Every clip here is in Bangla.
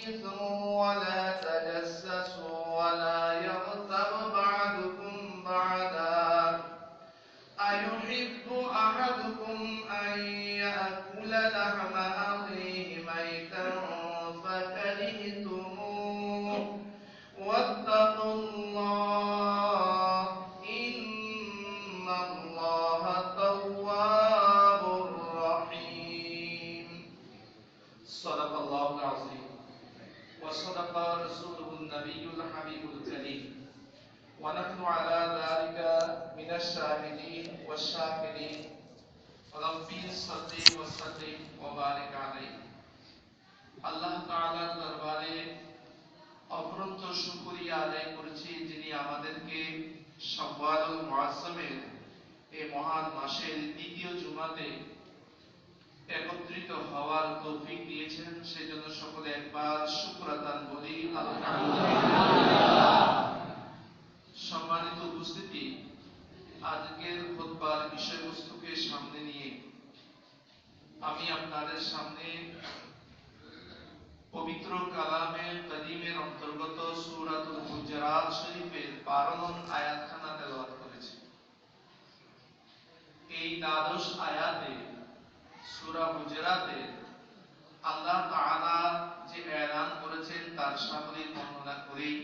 تلمسوا ونحن على ذلك من الشاهدين والشاكرين ربي صل وسلم وبارك عليه আল্লাহ তাআলার দরবারে অপরন্ত শুকরিয়া আদায় করেছি যিনি আমাদেরকে শাওয়ালুল মুআজ্জমের এই মহান মাসের দ্বিতীয় জুমাতে একত্রিত হওয়ার তৌফিক দিয়েছেন সেজন্য সকলে একবার শুকর আদান বলি আলহামদুলিল্লাহ সম্মানিত উপস্থিতি আজকের খুতবার বিষয়বস্তুকে সামনে নিয়ে আমি আপনাদের সামনে পবিত্র কালামে কদিমের অন্তর্গত সূরাতুল হুজরাত শরীফের 12 নং আয়াতখানা তেলাওয়াত করেছি। এই দ্বাদশ আয়াতে, সূরা গুজরাতে আল্লাহ তাআলা যে এলান করেছেন, তার সামনে বর্ণনা করেই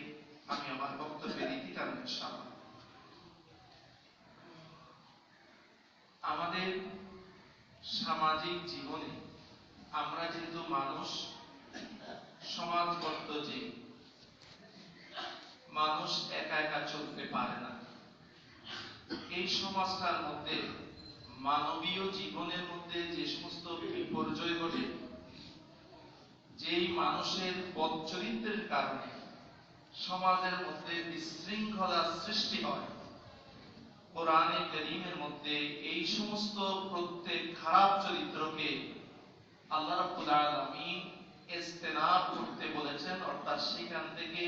আমি আমার বক্তব্যের ইতি ইনশাআল্লাহ আমাদের সামাজিক জীবনে আমরা যেহেতু মানুষ সমাজবদ্ধ জীব মানুষ একা একা চলতে পারে না। এই সমাজটার মধ্যে, মানবীয় জীবনের মধ্যে যে সমস্ত বিপর্যয় ঘটে, যেই মানুষের পথ চরিত্রের কারণে সমাজের মধ্যে বিশৃঙ্খলা সৃষ্টি হয়। কোরআনে করিমের মধ্যে এই সমস্ত প্রত্যেক খারাপ চরিত্রকে আল্লাহ রাব্বুল আলামিন ইস্তেনাব করতে বলেছেন। অর্থাৎ সেখান থেকে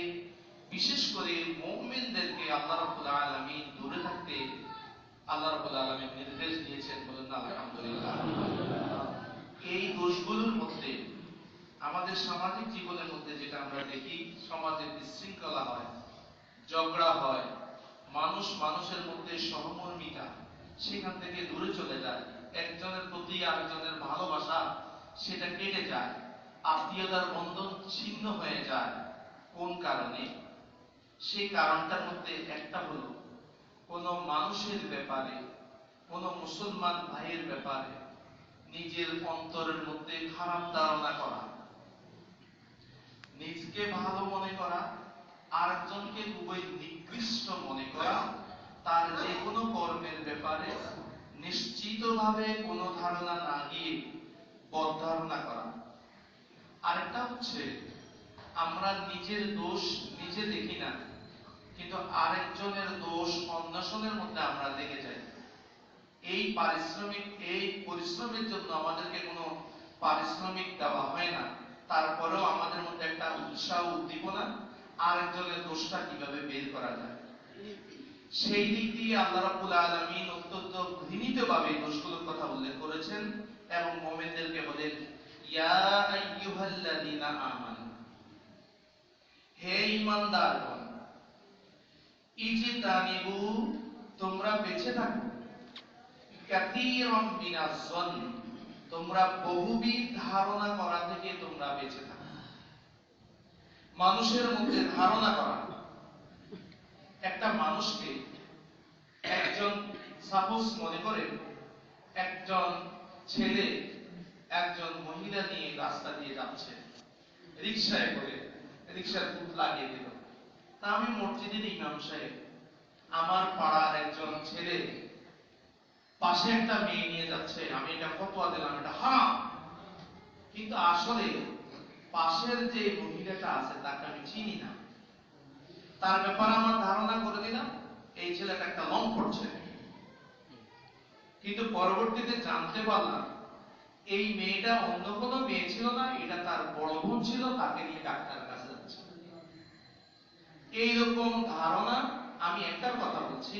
বিশেষ করে মুমিনদেরকে আল্লাহ রাব্বুল আলামিন দূরে থাকতে আল্লাহ রাব্বুল আলামিন নির্দেশ দিয়েছেন বলেন আলহামদুলিল্লাহ। এই দোষগুলোর মধ্যে আমাদের সামাজিক জীবনের মধ্যে যেটা আমরা দেখি, সমাজে বিশৃঙ্খলা হয়, ঝগড়া হয়, মানুষ মানুষের মধ্যে সহমর্মিতা সেখান থেকে দূরে চলে যায়, একজনের প্রতি আরেকজনের ভালোবাসা সেটা কেটে যায়, আত্মীয়তার বন্ধন ছিন্ন হয়ে যায়। কোন কারণে? সেই কারণটার মধ্যে একটা হলো, কোন মানুষের ব্যাপারে, কোন মুসলমান ভাইয়ের ব্যাপারে নিজের অন্তরের মধ্যে খারাপ ধারণা করা। নিজকে ভালো মনে করা, আরেকজনকে খুবই নিকৃষ্ট মনে করা, তার যে কোনো কর্মের ব্যাপারে নিশ্চিতভাবে কোনো ধারণা না গিয়ে বদ ধারণা করা। আরেকটা হচ্ছে, আমরা নিজের দোষ নিজে দেখি না, কিন্তু আরেকজনের দোষ অন্বেষণের মধ্যে আমরা দেখে যাই। এই পারিশ্রমিক, এই পরিশ্রমের জন্য আমাদেরকে কোনো পারিশ্রমিক দেওয়া হয় না তারপরেও আমাদের মধ্যে একটা উৎসাহ উদ্দীপনা আরেকজনের দোষটা কীভাবে বের করা যায়? সেই দিক দিয়ে আল্লাহ রাব্বুল আলামিন অত্যন্ত ঘৃণিতভাবে দোষগুলোর কথা উল্লেখ করেছেন এবং মুমিনদেরকে বলেন, ইয়া আইয়ুহাল্লাযীনা আমানু, হে ঈমানদারগণ, ইজতানিবু, তোমরা বেঁচে থাকো। কাতীরাম মিনাজ তোমরা বহুবিধ ধারণা করা থেকে তোমরা বেঁচে থাকো। মানুষের মধ্যে ধারণা করা। একটা মানুষকে একজন সাপোজ মনে করে, একজন ছেলে, একজন মহিলা নিয়ে রাস্তা দিয়ে যাচ্ছে। রিক্সায় করে রিক্সার খুব লাগিয়ে দিল। তা আমি মসজিদের ইমাম সাহেব, আমার পাড়ার একজন ছেলে, পাশে একটা মেয়ে নিয়ে যাচ্ছে। আমি এটা ফতোয়া দিলাম, এটা হারাম। কিন্তু আসলে পাশের যে মহিলাটা আছে, তাকে আমি চিনি না। তার ব্যাপারে আমার ধারণা করে দিলাম, এই ছেলেটা একটা লং করছে কিন্তু পরবর্তীতে জানতে পারলাম, এই মেয়েটা অন্য কোনো মেয়ে ছিল না, এটা তার বড় বোন ছিল, তাকে নিয়ে ডাক্তারের কাছে যাচ্ছে। এইরকম ধারণা আমি একটা কথা বলছি,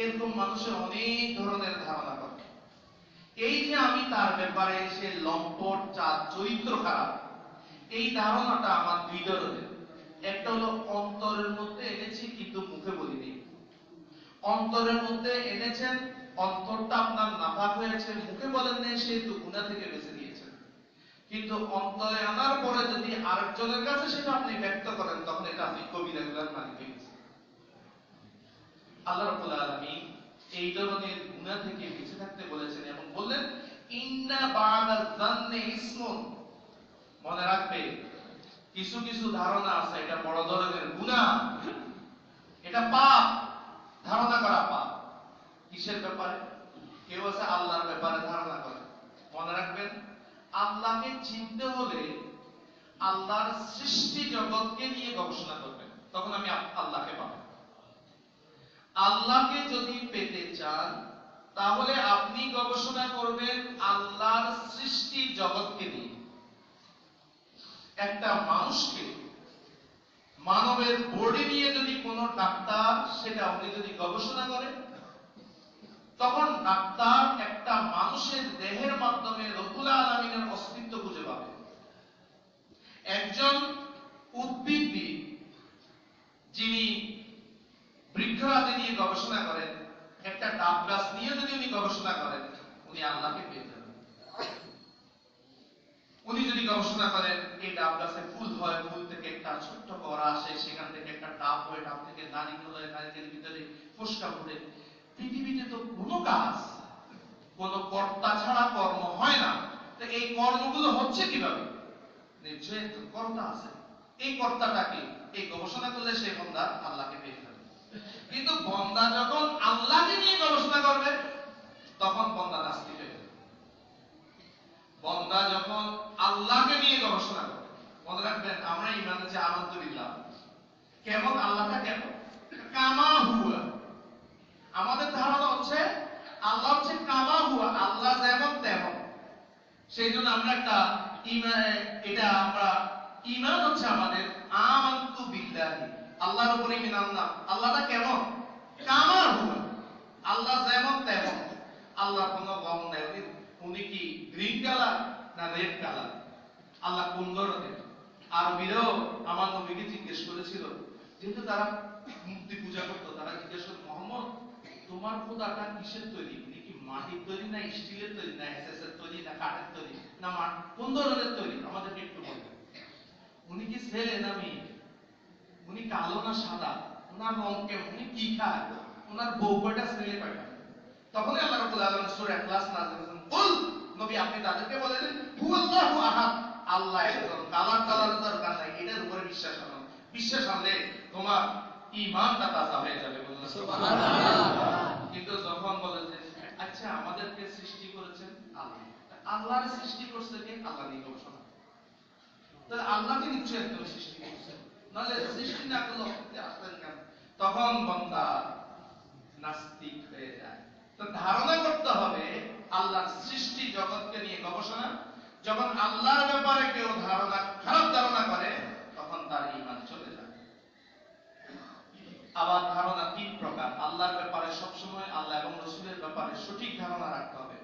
এরকম মানুষের অনেক ধরনের ধারণা করে এই যে আমি তার ব্যাপারে সে লম্পট চার চরিত্র খারাপ এই ধারণাটা আমার দুই ধরনের। একটা হলো অন্তরের মধ্যে এনেছি কিন্তু মুখে বলিনি। অন্তরের মধ্যে এনেছেন, অন্তরটা আপনার নাপাক হয়েছে, মুখে বলেন নেই সেহেতু গুণা থেকে বেঁচে দিয়েছেন কিন্তু অন্তরে আনার পরে যদি আরেকজনের কাছে সেটা আপনি ব্যক্ত করেন, তখন এটা আপনি কবিরা গুলার মালিক হয়ে। আল্লাহ রাব্বুল আলামিন এই ধরনের গুনাহ থেকে বেঁচে থাকতে বলেছেন এবং বললেন, ইন্না বাদা যান্নি ইসমুন। মনে রাখবে, কিছু কিছু ধারণা আছে, এটা বড় ধরনের গুনাহ এটা পাপ, ধারণা করা পাপ। কিসের ব্যাপারে? কেউ আছে আল্লাহর ব্যাপারে ধারণা করে। মনে রাখবেন, আল্লাহকে চিনতে হলে আল্লাহর সৃষ্টি জগৎকে নিয়ে গবেষণা করবেন। তখন আমি আল্লাহকে পাবো। আল্লাহকে যদি পেতে চান, তাহলে আপনি গবেষণা করবেন আল্লাহর সৃষ্টি জগৎকে নিয়ে। একটা মানুষকে মানবের বডি নিয়ে যদি কোনো ডাক্তার, সেটা উনি যদি গবেষণা করে, তখন ডাক্তার একটা মানুষের দেহের মাধ্যমে রব্বুল আলমিনের অস্তিত্ব খুঁজে পাবে। একজন উদ্ভিদবিদ, যিনি বৃক্ষরাজি নিয়ে গবেষণা করেন, একটা ডাব গাছ নিয়ে যদি উনি গবেষণা করেন, উনি আল্লাহকে পেয়ে যাবেন। উনি যদি গবেষণা করেন এই ডাব গাছে ফুল হয় ফুল থেকে একটা ছোট্ট করা আসে, সেখান থেকে একটা ডাব হয় ডাব থেকে নারিকেল হয় নারিকেলের ভিতরে ফোসকা ফুটে। পৃথিবীতে তো কোনো কাজ, কোনো কর্তা ছাড়া কর্ম হয় না। তো এই কর্মগুলো হচ্ছে কীভাবে? নিশ্চয়ই একজন কর্তা আছে। এই কর্তাটাকে এই গবেষণা করলে সেই বন্দা আল্লাহকে পেয়ে যাবে। কিন্তু বন্দা যখন আল্লাহকে নিয়ে গবেষণা করবে, তখন বন্দা নাস্তিক হয়ে বন্দা যখন আল্লাহকে নিয়ে করবে মনে রাখবেন, আমরা ইমান আনন্দ বিল্লাহ কেমন? আল্লাহটা কেমন? কামা হুয়া। আমাদের ধারণা হচ্ছে, আল্লাহ হচ্ছে কামা হুয়া, আল্লাহ যেমন তেমন। সেই জন্য আমরা একটা ইমান এটা আমরা, ইমান হচ্ছে আমাদের আমান্তু বিল্লাহি। আল্লাহর উপরে ইমান আনলাম আল্লাহটা কেমন? কামা হুয়া। আল্লাহ যেমন তেমন। আল্লাহ কোনো গম নাই। উনি কি গ্রিন কালার না রেড কালার আল্লাহ কোন ধরনের আরবিরাও আমার নবীকে জিজ্ঞেস করেছিল, যেহেতু তারা মূর্তি পূজা করতো, তারা জিজ্ঞেস করতো, মোহাম্মদ, তোমার খোদাটা কিসের তৈরি? উনি কি মাটির তৈরি না স্টিলের তৈরি, না এসএসএর তৈরি, না কাঠের তৈরি, না কোন ধরনের তৈরি? আমাদেরকে একটু বলবেন। উনি কি ছেলে না মেয়ে? উনি কালো না সাদা? ওনার রং কেমন? উনি কি খায়? ওনার বউ কয়টা ছেলে কয়টা? তখনই আল্লাহ রাব্বুল আলামিন সূরা ইখলাস নাযিল করেছেন, কুল, নবী আপনি তাদেরকে বলে দিন হুয়াল্লাহু আহাদ। আল্লাহ একজন কালার কালার দরকার নাই এটার উপরে বিশ্বাস আনো বিশ্বাস আনলে তোমার ঈমানটা তাজা হয়ে যাবে কিন্তু যখন বলে যে আচ্ছা আমাদেরকে সৃষ্টি করেছেন আল্লাহ। আল্লাহর সৃষ্টি করছে কে? আল্লাহ নিয়ে গবেষণা। তাহলে আল্লাহকে নিশ্চয়ই একজন সৃষ্টি করছে। নাহলে সৃষ্টি না করলে অস্তিত্বে আসতেন কেন? তখন বন্দা নাস্তিক হয়ে যায়। তো ধারণা করতে হবে আল্লাহর সৃষ্টি জগৎকে নিয়ে গবেষণা যখন আল্লাহর ব্যাপারে কেউ ধারণা, খারাপ ধারণা করে, তখন তার ঈমান চলে যায়। আবার ধারণা তিন প্রকার। আল্লাহর ব্যাপারে সবসময় আল্লাহ এবং রসুলের ব্যাপারে সঠিক ধারণা রাখতে হবে।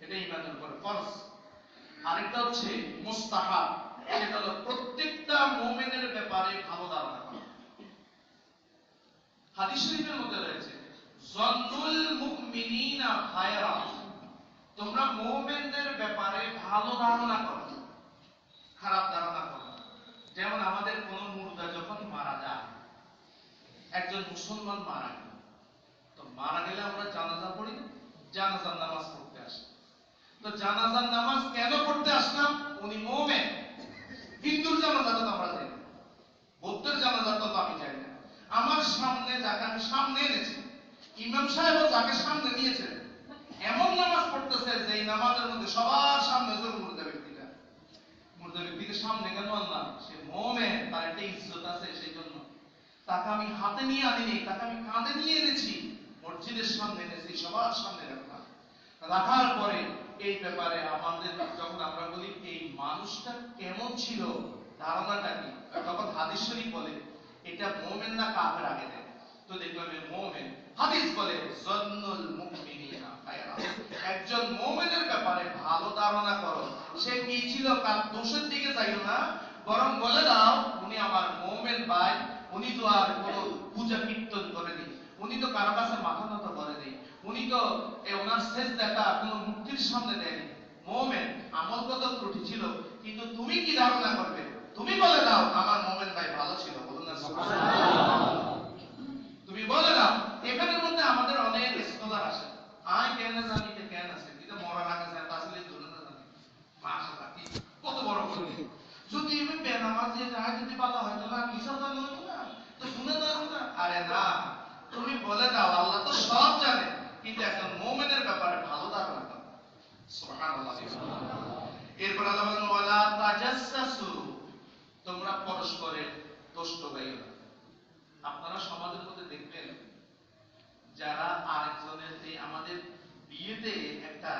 এটা ঈমানের উপরে ফরজ। আরেকটা হচ্ছে মুস্তাহাব। সেটা হলো প্রত্যেকটা মোমেনের ব্যাপারে ভালো ধারণা করা। হাদিস শরীফের মধ্যে রয়েছে, জন্নুল মুমিনিনা খায়রা তোমরা মুমিনদের ব্যাপারে ভালো ধারণা করো, খারাপ ধারণা করো। যেমন আমাদের কোন মুর্দা যখন মারা যায়, একজন মুসলমান মারা গেল, তো মারা গেলে আমরা জানাজা পড়ি, জানাজার নামাজ পড়তে আসি। তো জানাজার নামাজ কেন পড়তে আসলাম? উনি মোমেন। হিন্দুর জানাজাটা তো আমরা যাই বৌদ্ধের জানাজাটা তো আমি যাই না। আমার সামনে যাকে আমি সামনে এনেছি, ইমাম সাহেবও যাকে সামনে নিয়েছেন এমন নামাজ পড়তেছে যে নামাজের মধ্যে সবার সামনে হচ্ছে মুর্দা ব্যক্তিটা। মুর্দা ব্যক্তিকে সামনে কেন আনলাম সে মোমেন, তার একটা ইজ্জত আছে সেই জন্য তাকে আমি হাতে নিয়ে আনিনি তাকে আমি কাঁধে নিয়ে এনেছি। মসজিদের সামনে এনেছি, সবার সামনে রাখলাম। রাখার পরে এই ব্যাপারে আমাদের যখন আমরা বলি, এই মানুষটা কেমন ছিল, ধারণাটা কি? তখন হাদিস শরীফ বলে, এটা মোমেন না কাফের আগে দেয়। তো এ মোমেন। হাদিস বলে, জন্নুল খায়রা একজন মোমেনের ব্যাপারে ভালো ধারণা করো। সে কি ছিল? কার দোষের দিকে যাইও না। বরং বলে দাও, উনি আমার মোমেন ভাই। উনি তো আর কোনো পূজা কীর্তন করেনি। উনি তো কারও কাছে মাথা নত করেনি। উনি তো ওনার শেষ দেখা কোনো মুক্তির সামনে দেয়নি মোমেন আমলগত ত্রুটি ছিল। কিন্তু তুমি কি ধারণা করবে? তুমি বলে দাও, আমার মোমেন ভাই ভালো ছিল। বলুন না। তুমি বলে দাও, এখানের মধ্যে আমাদের অনেক স্কলার আসে আই কেন জানি যে কেন আছে কিন্তু মরা লাগে স্যার আসলে ধরে না জানি মাশাআল্লাহ কি কত বড় করে যদি আমি বেনামাজি যায় যদি ভালো হয় তাহলে আমি কিসব জানো না তো শুনে দাও না আরে না তুমি বলে দাও, আল্লাহ তো সব জানে, কিন্তু একজন মুমিনের ব্যাপারে ভালো ধারণা সুবহানাল্লাহ। এরপর আল্লাহ তোমরা পরস্পরের আপনারা সমাজের মধ্যে দেখবেন, যারা আরেকজনের এই আমাদের বিয়েতে একটা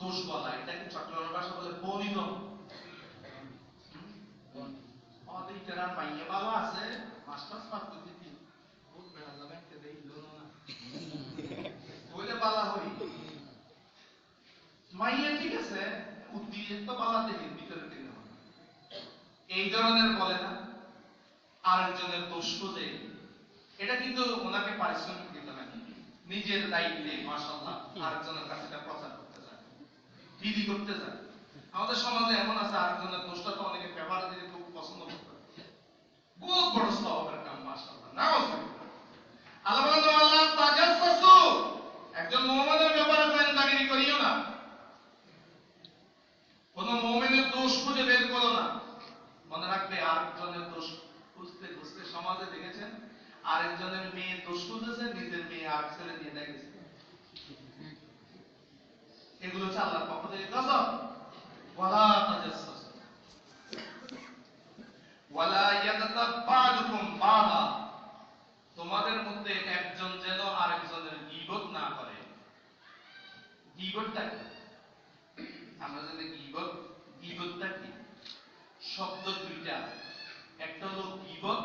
দোষ বলা এটাকে চট্টগ্রাম ভাষা বলে বনিদম বাবা আছে মাস্টার্স পাস করতে কি বহুত বেড়া যাবে একটা দেই লোন না বলে বালা হই মাইয়া ঠিক আছে তো ভিতরে এই ধরনের বলে না, আরেকজনের দোষ খুঁজে এটা কিন্তু ওনাকে পারিশ্রমিক দিতে নিজের মাশাআল্লাহ, আরেকজনের কাছে এটা প্রচার করতে যায় দিদি করতে যায় আমাদের সমাজে এমন আছে, আরেকজনের দোষটা তো অনেকে ব্যবহার দিতে খুব পছন্দ করতে বড় কাম, মাশাআল্লাহ নাউজুবিল্লাহ আল্লাহ আল্লাহ তাজাসসু একজন মুমিনের ব্যাপারে গোয়েন্দাগিরি করিও না কোন মুমিনের দোষ খুঁজে বের করো না। মনে রাখবে, আরেকজনের দোষ খুঁজতে খুঁজতে সমাজে দেখেছেন, আরেকজনের মেয়ে দোষ খুঁজেছে, নিজের মেয়ে আর ছেলে নিয়ে দেখেছে। এগুলো হচ্ছে আল্লাহর পক্ষ থেকে ওয়ালা ওয়ালা বা'দুকুম বা'দা। তোমাদের মধ্যে একজন যেন আরেকজনের গীবত না করে। গীবতটা আমরা যদি গীবত গীবতটা কি শব্দ দুইটা একটা হলো গীবত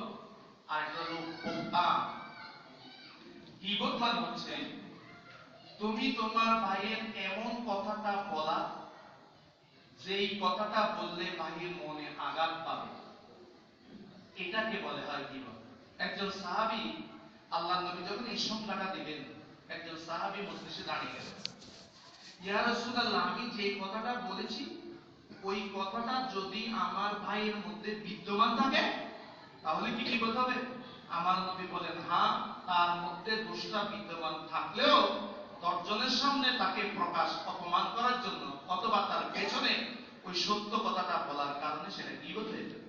আর একটা হলো বহতান গীবত মানে হচ্ছে তুমি তোমার ভাইয়ের এমন কথাটা বলা যেই কথাটা বললে ভাইয়ের মনে আঘাত পাবে। এটাকে বলে হয় গীবত একজন সাহাবী আল্লাহ নবী যখন এই সংখ্যাটা দিবেন একজন সাহাবী মজলিসে দাঁড়িয়ে গেলেন। ইয়া রাসূলুল্লাহ, আমি যে কথাটা বলেছি, ওই কথাটা যদি আমার ভাইয়ের মধ্যে বিদ্যমান থাকে, তাহলে কি বিপদ হবে? আমার নবী বলেন হ্যাঁ তার মধ্যে দোষটা বিদ্যমান থাকলেও দশজনের সামনে তাকে প্রকাশ, অপমান করার জন্য অথবা তার পেছনে ওই সত্য কথাটা বলার কারণে সেটা বিপদ হয়ে যাবে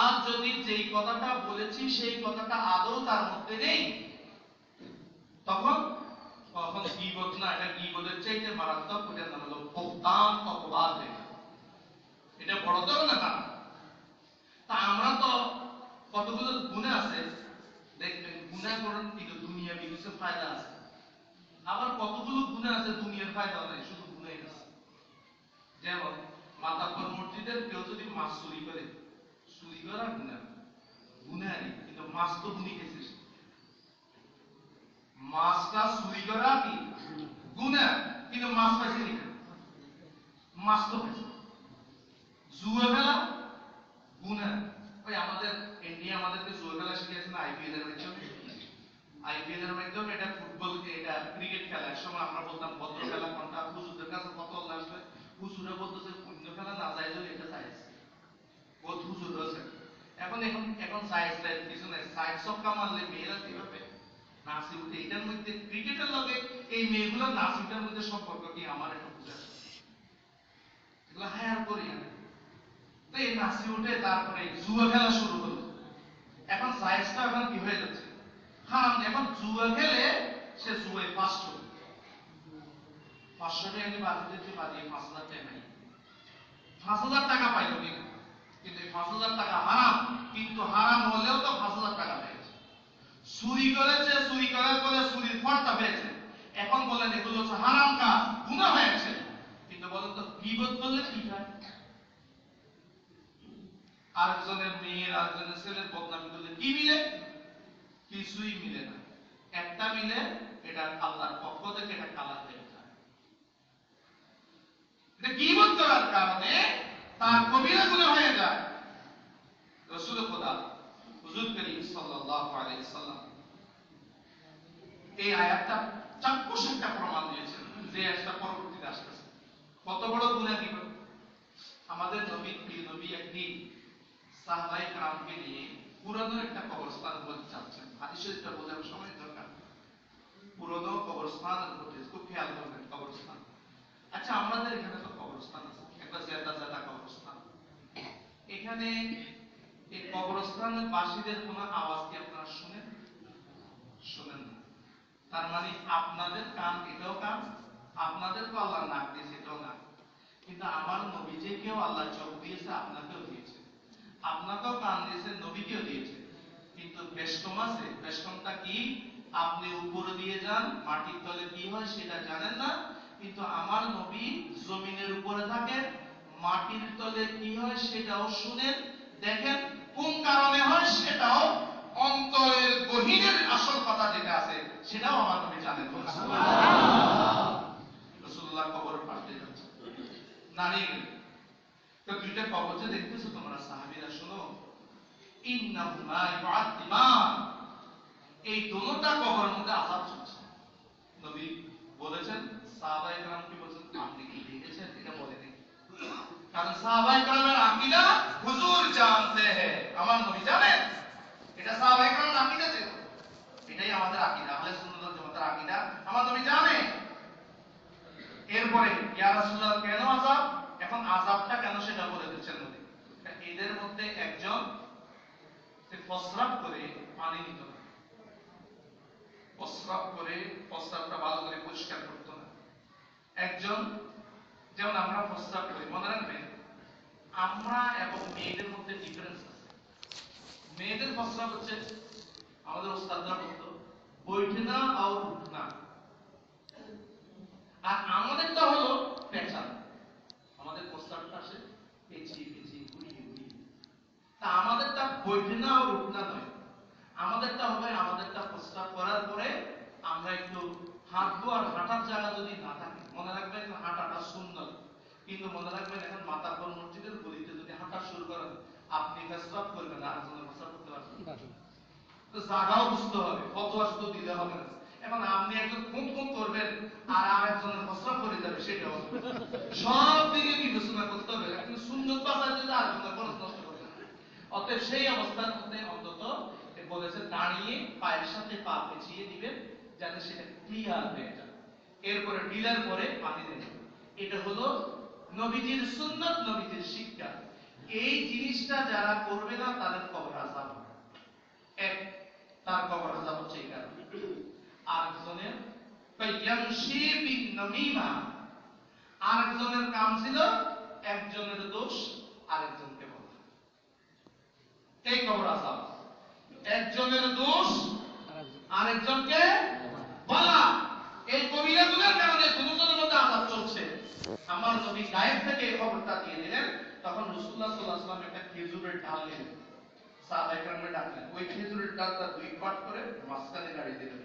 আর যদি যেই কথাটা বলেছি, সেই কথাটা আদৌ তার মধ্যে নেই, তখন তখন গীবত না, এটা গীবতের চাইতে মারাত্মক, ওটার হলো বহতান অপবাদ এটা বড় তো না তা আমরা তো কতগুলো গুণে আছে? দেখবেন গুণা করেন কিন্তু দুনিয়া কিছু ফায়দা আছে। আবার কতগুলো গুণে আছে দুনিয়ার ফায়দা নাই, শুধু গুণাই আছে। যেমন মাতাব্বর মসজিদের কেউ যদি মাছ চুরি করে, চুরি করা গুণা গুণারি কিন্তু মাছ তো গুণি খেয়েছে মাছটা চুরি করা কি? গুণা কিন্তু মাছ পাইছে নি মাছ তো পাইছে জুয়া খেলা, গুণা ওই আমাদের ইন্ডিয়া আমাদেরকে জুয়া খেলা শিখিয়েছে না আইপিএল এর মাধ্যমে আইপিএল এর মাধ্যমে এটা ফুটবল এটা ক্রিকেট খেলা। এক সময় আমরা বলতাম, ভদ্র খেলা কোনটা? হুজুরদের কাছে কত লাগবে হুজুরে বলতেছে অন্য খেলা না যায় এটা চাইছে বহুত হুজুর হয়েছে। এখন এখন এখন সাইজ টাইপ কিছু নাই। সাইজ সবকা মারলে মেয়েরা কীভাবে নাচি উঠে? এটার মধ্যে ক্রিকেটের লগে এই মেয়েগুলোর নাচ উঠার মধ্যে সম্পর্ক কি? আমার একটা বুঝা এগুলো হায়ার করি আমি। এই নাচি উঠে তারপরে জুয়া খেলা শুরু হলো এখন সাইজটা এখন কি হয়ে যাচ্ছে? হ্যাঁ এখন জুয়া খেলে সে ফার্স্ট হলো। পাঁচশো টাকা বাজিতে বাজিয়ে পাঁচ হাজার টাকা নেই পাঁচ হাজার টাকা পাইলো কিনা কিন্তু এই পাঁচ হাজার টাকা হারাম, কিন্তু হারাম হলেও তো পাঁচ হাজার টাকা পেয়েছে। চুরি করেছে, চুরি করার পরে চুরির ফলটা পেয়েছে। এখন বলেন এগুলো হচ্ছে হারাম কাজ, গুনাহ হয়েছে। কিন্তু বলেন তো বিপদ করলে কি হয়? আরেকজনের মেয়ের আরেকজনের ছেলের বদনামি করলে কি মিলে? কিছুই মিলে না। একটা মিলে, এটা আল্লাহর পক্ষ থেকে এটা কালার হয়ে যায়। গীবত করার কারণে? তার কবিরা গুণা হয়ে যায়। রসুল খোদা, হুজুর করিম সাল্লাল্লাহু আলাইহি এই আয়াতটা চাক্ষুষ একটা প্রমাণ দিয়েছেন যে একটা পরবর্তীতে আসতেছে। কত বড় গুণা কি? আমাদের নবী নবী একদিন সাহাবাই কারামকে নিয়ে পুরানো একটা কবরস্থান বলতে চাচ্ছেন। হাদিস শরীফটা বোঝার সময় দরকার। পুরনো কবরস্থানের প্রতি খুব খেয়াল করবেন কবরস্থান। আচ্ছা আমাদের এখানে তো কবরস্থান আছে। একটা জেতা জেতা কবরস্থান। এখানে এই কবরস্থানের বাসীদের কোনো আওয়াজ কি আপনারা শুনেন? শুনেন না। তার মানে আপনাদের কান এটাও কান আপনাদেরকে আল্লাহ নাক দিয়েছে, এটাও নাক। কিন্তু আমার নবীজিকেও আল্লাহ চোখ দিয়েছে, আপনাকেও দিয়েছে আপনাকেও কান দিয়েছে নবীকেও দিয়েছে কিন্তু বেষ্টম আছে বেষ্টমটা কি? আপনি উপরে দিয়ে যান মাটির তলে কি হয় সেটা জানেন না কিন্তু আমার নবী জমিনের উপরে থাকেন মাটির তলে কি হয় সেটাও শুনেন দেখেন কোন কারণে হয় সেটাও অন্তরের গহীনের আসল কথা যেটা আছে সেটাও আমার নবী জানেন। রসুল্লাহ কবর পাশ দিয়ে যাচ্ছে। গেল তো দুইটা কবর দেখতেছো তোমরা সাহাবীরা, শোনো। এই দোনোটা কবরের মধ্যে আযাব চলছে। নবী বলেছেন সাহাবায়ে কেরাম কি বলেছেন? আপনি কি দেখেছেন? এটা বলেনি কারণ সাহাবায়ে কেরামের আকীদা হুজুর জানতে আমার নবী জানেন? এটা সাহাবায়ে কেরামের আকীদা ছিল। এটাই আমাদের আকীদা সুন্নাত ওয়াল জামাতের আকীদা। আমার নবী জানে। এরপরে, ইয়া কেন আযাব? এখন আযাবটা কেন সেটা বলে দিচ্ছেন নবী? এদের মধ্যে একজন প্রস্রাব করে, পানি নিত না। প্রস্রাব করে, প্রস্রাবটা ভালো করে পরিষ্কার করতো না। একজন, যেমন আমরা প্রস্রাব করি, মনে রাখবেন, আমরা এবং মেয়েদের মধ্যে ডিফারেন্স আছে। মেয়েদের প্রস্রাব হচ্ছে, আমাদের ওস্তাদরা বলতো বৈঠনা আর উঠনা আর আমাদেরটা হলো পেঁচান আমাদের প্রস্তাবটা আসে পেঁচিয়ে পেঁচিয়ে ঘুরিয়ে ঘুরিয়ে তা আমাদেরটা বৈঠনা আর উঠনা নয়। আমাদেরটা হবে আমাদেরটা প্রস্তাব করার পরে আমরা একটু হাঁটবো আর হাঁটার জায়গা যদি না থাকে মনে রাখবেন হাঁটাটা সুন্দর। কিন্তু মনে রাখবেন এখন মাতাব্বর মসজিদের গলিতে যদি হাঁটা শুরু করেন আপনি প্রস্তাব করবেন আর একজনের প্রস্তাব করতে পারবেন তো জায়গাও বুঝতে হবে ফতোয়া শুধু দিলে হবে না। এখন আপনি একজন খুঁত খুঁত করবেন আর আরেকজনের প্রস্রাব করে যাবে সেটাও হবে সব দিকে বিবেচনা করতে হবে আপনি সুন্দর যদি আরেকজনের নষ্ট করবেন অতএব সেই অবস্থার মধ্যে অন্তত বলেছে, দাঁড়িয়ে পায়ের সাথে পা পেঁচিয়ে দিবেন যাতে সেটা ক্লিয়ার হয়ে যায়। এরপরে ডিলার পরে পানি দেবেন এটা হলো নবীজির সুন্নত, নবীজির শিক্ষা। এই জিনিসটা যারা করবে না, তাদের কবর আজাব এক, তার কবর আজাব হচ্ছে এই কারণে। আরেকজনের, ফায়ামশি বিন নামিমা আরেকজনের কাম ছিল একজনের দোষ আরেকজনকে বলা এই খবর আজাব একজনের দোষ, আরেকজনকে বলা। এই কবিরাগুলোর কারণে দুজনের মধ্যে আলাপ চলছে। আমার নবী গায়েব থেকে এই খবরটা দিয়ে দিলেন। তখন রসুল্লাহ সাল্লাহ সাল্লাম একটা খেজুরের ডাল নিলেন। সাহাবাইকরামে ডাকলেন। ওই খেজুরের ডালটা দুই পাট করে মাঝখানে গাড়ি দিলেন।